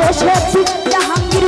ভালোবেসেছি জাহাঙ্গীর